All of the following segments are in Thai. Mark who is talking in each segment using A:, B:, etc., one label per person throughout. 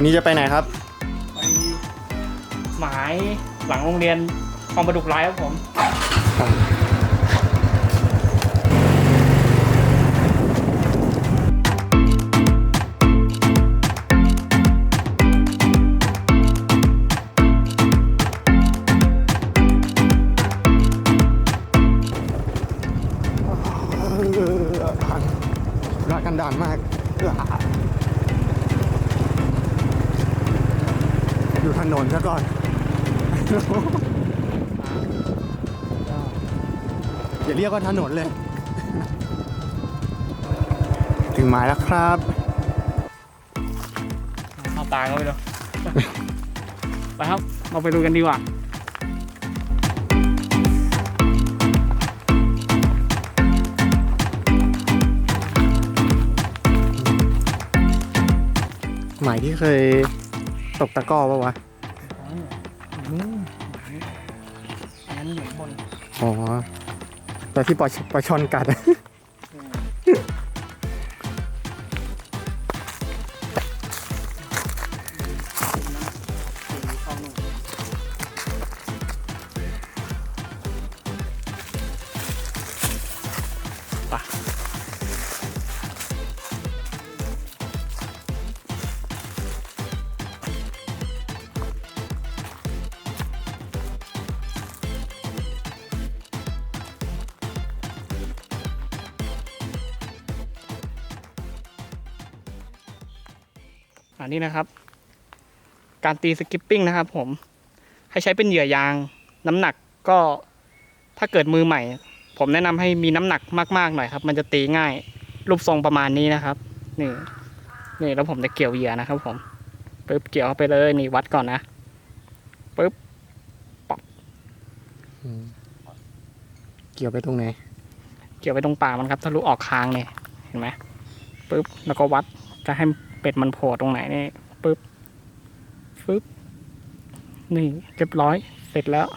A: วันนี้จะไปไหนครับ
B: ไปหมายหลังโรงเรียนคลองประดุกร้ายครับผม
A: รักกันดานมาก อยู่ถนนซะก่อนอย่าเรียกว่าถนนเลย ถึงหมายแล้วครับ
B: เข้าตาเขาไปเลยไปครับ เราไปดูกันดีกว่า
A: หมายที่เคยตกตะกร้อปะวะ
B: อันนั้นอยู่บน
A: อ๋อแต่ที่ปลาปลาช่อนกัด
B: อันนี้นะครับ การตีสกิปปิ้งนะครับ ผม ให้ใช้เป็นเหยื่อยาง น้ำหนักก็ถ้าเกิดมือใหม่ ผมแนะนำให้มีน้ำหนักมากๆหน่อยครับ มันจะตีง่าย รูปทรงประมาณนี้นะครับ นี่นี่แล้วผมจะเกี่ยวเหยื่อนะครับผมปึ๊บเกี่ยวเข้าไปเลยนี่วัดก่อนนะปึ๊บ
A: เกี่ยวไปตรงไหน
B: เกี่ยวไปตรงปากมันครับทะลุออกคางเนี่ยเห็นไหมปึ๊บแล้วก็วัดจะให้ เป็ดมันโผล่ตรงไหนนี่ปึ๊บปึ๊บนี่เรียบร้อยเสร็จแล้ว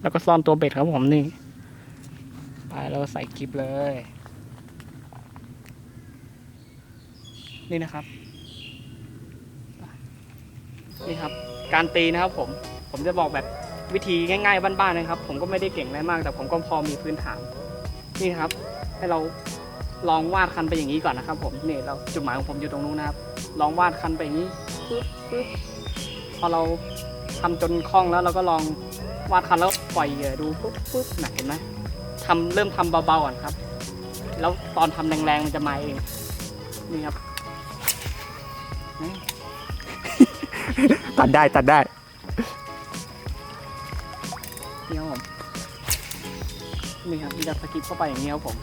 B: แล้วก็ซ่อนตัวเบ็ดครับผมนี่ไปแล้วใส่กิบเลย นี่นะครับ นี่ครับ การตีนะครับผม ผมจะบอกแบบวิธีง่ายๆบ้านๆนะครับ ผมก็ไม่ได้เก่งอะไรมาก แต่ผมก็พอมีพื้นฐาน นี่ครับ ให้เรา ลองวาดคันไปอย่างนี้ก่อนนะครับผมนี่เราจุดหมายของผมอยู่ตรงนู้นนะครับ ลองวาดคันไปอย่างนี้ปึ๊บปึ๊บพอเราทำจนคล่องแล้วเราก็ลองวาดคันแล้วปล่อยเหยื่อดูปุ๊บปุ๊บน่ะเห็นไหมทำเริ่มทำเบาๆก่อนครับ แล้วตอนทำแรงๆมันจะมาเองนี่ครับนี่
A: ตัดได้ตัดได้
B: นี่ครับผมนี่ครับมีดัสกิปเข้าไปอย่างนี้ครับผม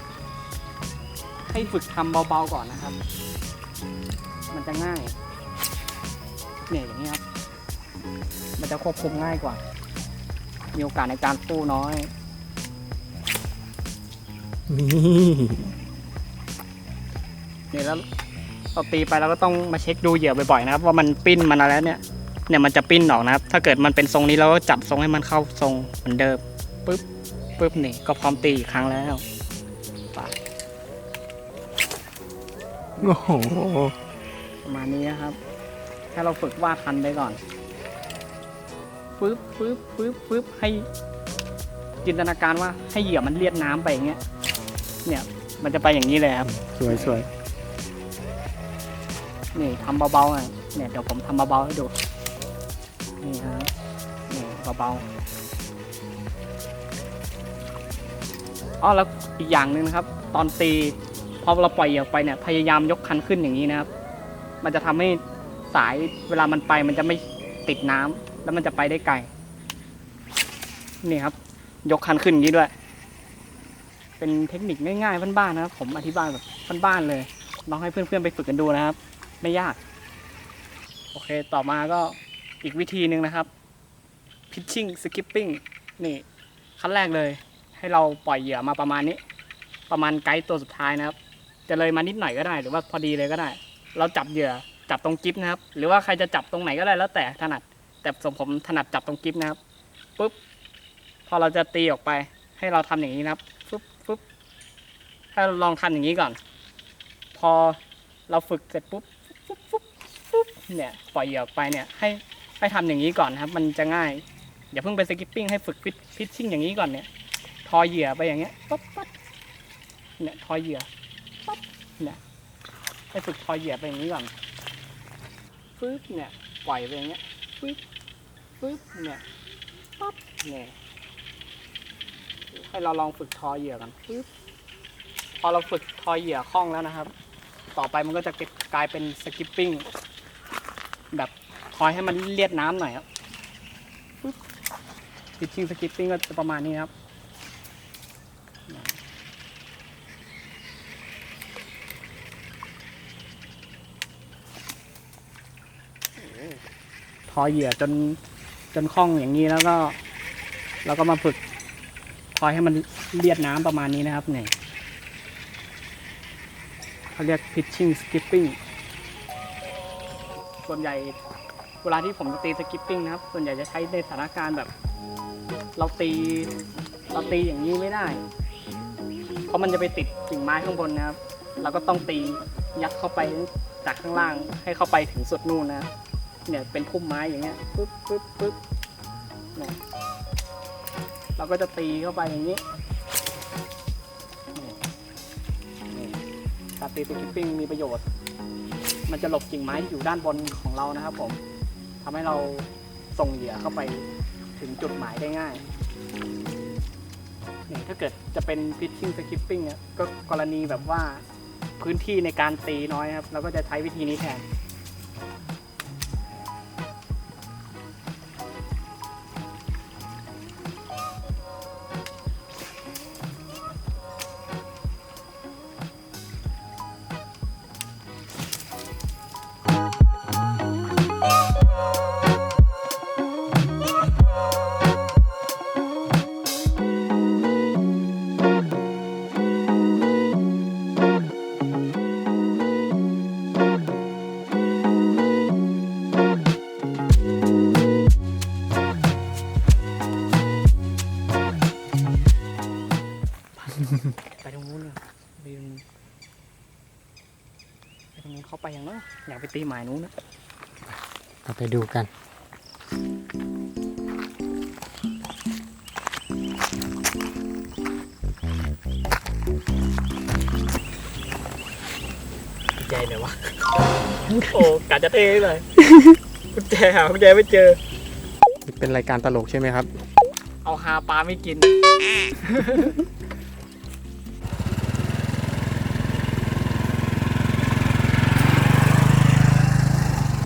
B: ให้ฝึกทำเบาๆก่อนนะครับ มันจะง่าย เนี่ยอย่างนี้ครับ มันจะควบคุมง่ายกว่า มีโอกาสในการสู้น้อย
A: นี่
B: เนี่ยแล้วเราตีไปเราก็ต้องมาเช็คดูเหยื่อบ่อยๆนะครับ ว่ามันปิ้นมันอะไรเนี่ย เนี่ยมันจะปิ้นออกนะครับ ถ้าเกิดมันเป็นทรงนี้เราก็จับทรงให้มันเข้าทรงเหมือนเดิมปึ๊บปึ๊บนี่ก็พร้อมตีอีกครั้งแล้ว
A: โอ้โห
B: ประมาณนี้นะครับแค่เราฝึกวาดคันไปก่อนปึ๊บปึ๊บปึ๊บปึ๊บให้จินตนาการว่าให้เหยื่อมันเลียดน้ำไปอย่างเงี้ย เนี่ยมันจะไปอย่างนี้เลยครับ
A: สวยสวย
B: นี่ทำเบาๆอะเนี่ยเดี๋ยวผมทำเบาๆให้ดู นี่ฮะนี่เบาๆอ๋อแล้วอีกอย่างหนึ่งนะครับ ตอนตีพ อเราปล่อยเหยื่อไปเนี่ยพยายามยกคันขึ้นอย่างนี้นะครับ มันจะทำให้สายเวลามันไปมันจะไม่ติดน้ำแล้วมันจะไปได้ไกลนี่ครับ ยกคันขึ้นอย่างนี้ด้วย เป็นเทคนิคง่ายๆบ้านๆนะครับ ผมอธิบายแบบบ้านๆเลยลองให้เพื่อนๆไปฝึกกันดูนะครับ ไม่ยาก โอเคต่อมาก็อีกวิธีหนึ่งนะครับ pitching skipping นี่ขั้นแรกเลย ให้เราปล่อยเหยื่อมาประมาณนี้ ประมาณไกด์ตัวสุดท้ายนะครับ จะเลยมานิดหน่อยก็ได้ หรือว่าพอดีเลยก็ได้ เราจับเหยื่อจับตรงกิฟนะครับ หรือว่าใครจะจับตรงไหนก็ได้แล้วแต่ถนัด แต่สมผมถนัดจับตรงกิฟนะครับปุ๊บพอเราจะตีออกไป ให้เราทำอย่างนี้นะครับปุ๊บปุ๊บให้าลองทำอย่างนี้ก่อน พอเราฝึกเสร็จปุ๊บปุ๊บปุ๊บปุ๊บเนี่ยปล่อยเหยื่อออกไปเนี่ยให้ให้ทำอย่างนี้ก่อนนะครับ มันจะง่ายอย่าเพิ่งไปสกิปปิ้งให้ฝึกฟิชชิ่งอย่างนี้ก่อนเนี่ย ทอเหยื่อไปอย่างเงี้ยปั๊บปั๊บเนี่ยทอเหยื่อ ปั๊บเนี่ยให้ฝึกทอเหยื่อไปอย่างนี้ก่อนฟึ๊บเนี่ยปล่อยไปอย่างเงี้ยฟึ๊บฟึ๊บเนี่ยปั๊บเนี่ยให้เราลองฝึกทอเหยื่อกันฟึ๊บพอเราฝึกทอเหยื่อคล่องแล้วนะครับ ต่อไปมันก็จะกลายเป็นสกิปปิ้งแบบคอยให้มันเลียดน้ำหน่อยครับฟิชชิ่งสกิปปิ้งก็จะประมาณนี้ครับ อเหยื่อจนจนคล่องอย่างนี้แล้วก็แล้วก็มาฝึกคอยให้มันเลียดน้ำประมาณนี้นะครับเนี่ยเขาเรียก pitching skipping ส่วนใหญ่เวลาที่ผมจะตี skipping นะครับ ส่วนใหญ่จะใช้ในสถานการณ์แบบ เราตีเราตีอย่างนี้ไม่ได้ เพราะมันจะไปติดกิ่งไม้ข้างบนนะครับ เราก็ต้องตียัดเข้าไปจากข้างล่างให้เข้าไปถึงสุดนู่นนะครับ เนี่ยเป็นพุ่มไม้อย่างเงี้ยปึ๊บปึ๊บปึ๊บเนี่ยเราก็จะตีเข้าไปอย่างนี้การตีสกิปปิ้งมีประโยชน์ มันจะหลบกิ่งไม้ที่อยู่ด้านบนของเรานะครับผมทำให้เราส่งเหยื่อเข้าไปถึงจุดหมายได้ง่ายนี่ถ้าเกิดจะเป็น pitching skipping เนี่ยก็กรณีแบบว่าพื้นที่ในการตีน้อยครับเราก็จะใช้วิธีนี้แทน นู้นเข้าไปอย่างนั้นอยากไปตีหมายนู้นนะ
A: เราไปดูกัน
B: ใจเลยวะ โอ้กะจะเทเลยกุญแจหากุญแจไม่เจอ
A: เป็นรายการตลกใช่ไหมครับ
B: เอาหาปลาไม่กิน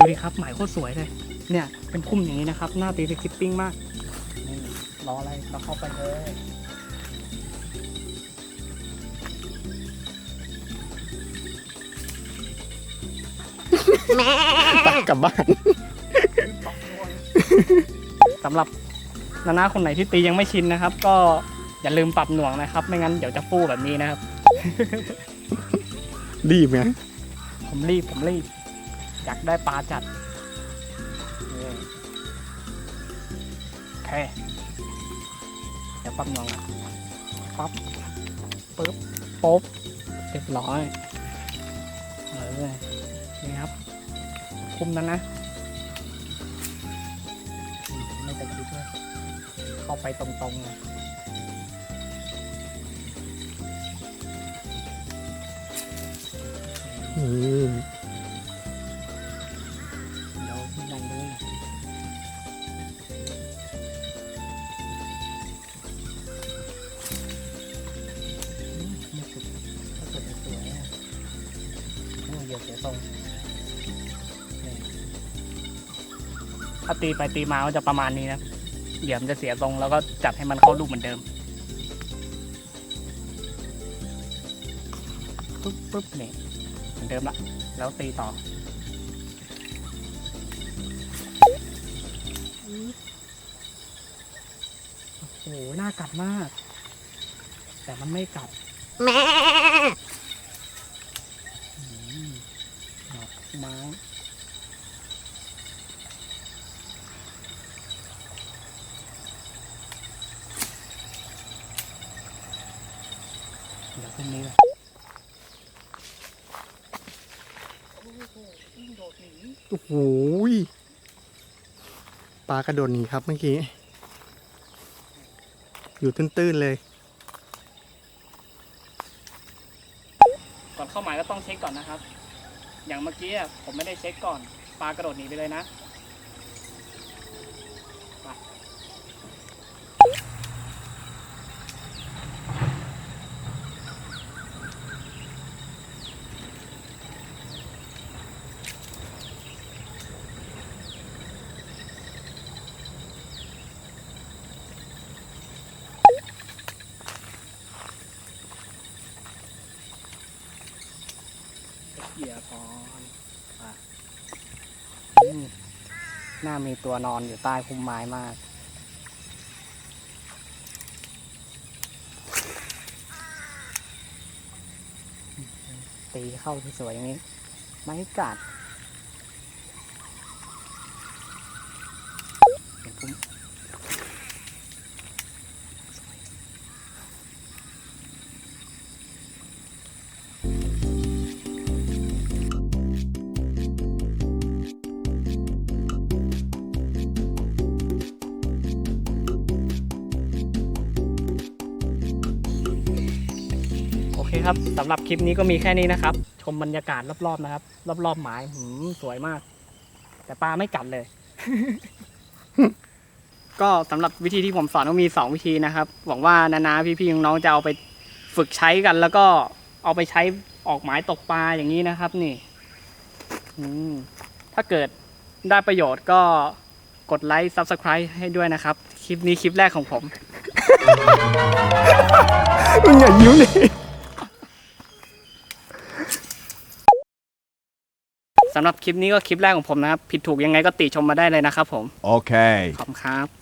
B: ดูดิครับหมายโคตรสวยเลย เนี่ยเป็นพุ่มอย่างนี้นะครับ หน้าตีสกิปปิ้งมากนี่รออะไรเราเข้าไปเลย
A: กลับบ้าน
B: สำหรับนานาคนไหนที่ตียังไม่ชินนะครับ ก็อย่าลืมปรับหน่วงนะครับ ไม่งั้นเดี๋ยวจะฟู่แบบนี้นะครับ
A: รีบไง
B: ผมรีบผมรีบ อยากได้ปลาจัดโอเคเดี๋ยวปั๊บน้องอะปั๊บปึ๊บปุ๊บเรียบร้อยเออนี่ครับ คุมนั้นนะไม่ตะคิดเลยเข้าไปตรงๆเลย
A: อืม
B: ทรงนี่ถ้าตีไปตีมาก็จะประมาณนี้นะเหยียบมันจะเสียทรงแล้วก็จัดให้มันเข้ารูปเหมือนเดิมปึ๊บปึ๊บเนี่ยเหมือนเดิมละแล้วตีต่อโอ้โหน่ากัดมาก แต่มันไม่กัดอืมดอกไม้เดี๋ยว พรุ่งนี้เลยโอ้โหวิ่งโดดหนี
A: โอ้โหยปลากระโดดหนีครับเมื่อกี้ อยู่ตื้นๆเลย
B: ก่อนเข้าหมายก็ต้องเช็คก่อนนะครับ อย่างเมื่อกี้อะผมไม่ได้เช็คก่อน ปลากระโดดหนีไปเลยนะ เหน่ามีตัวนอนอยู่ใต้พุ่มไม้มากตีเข้าที่สวยอย่างนี้ ไม่กัดเห็นพุ่ม เคครับสำหรับคลิปนี้ก็มีแค่นี้นะครับ ชมบรรยากาศรอบๆนะครับ รอบๆหมายหืมสวยมาก แต่ปลาไม่กัดเลย ก็สำหรับวิธีที่ผมสอนก็มี 2 วิธีนะครับ หวังว่านานาพี่ๆน้องๆจะเอาไปฝึกใช้กัน แล้วก็เอาไปใช้ออกหมายตกปลาอย่างนี้นะครับ นี่ถ้าเกิดได้ประโยชน์ก็กดไลค์ Subscribe ให้ด้วยนะครับ คลิปนี้คลิปแรกของผม
A: มึงอย่ายิ้มเลย
B: สำหรับคลิปนี้ก็คลิปแรกของผมนะครับ ผิดถูกยังไงก็ติชมมาได้เลยนะครับผม
C: Okay.
B: ขอบคุณครับ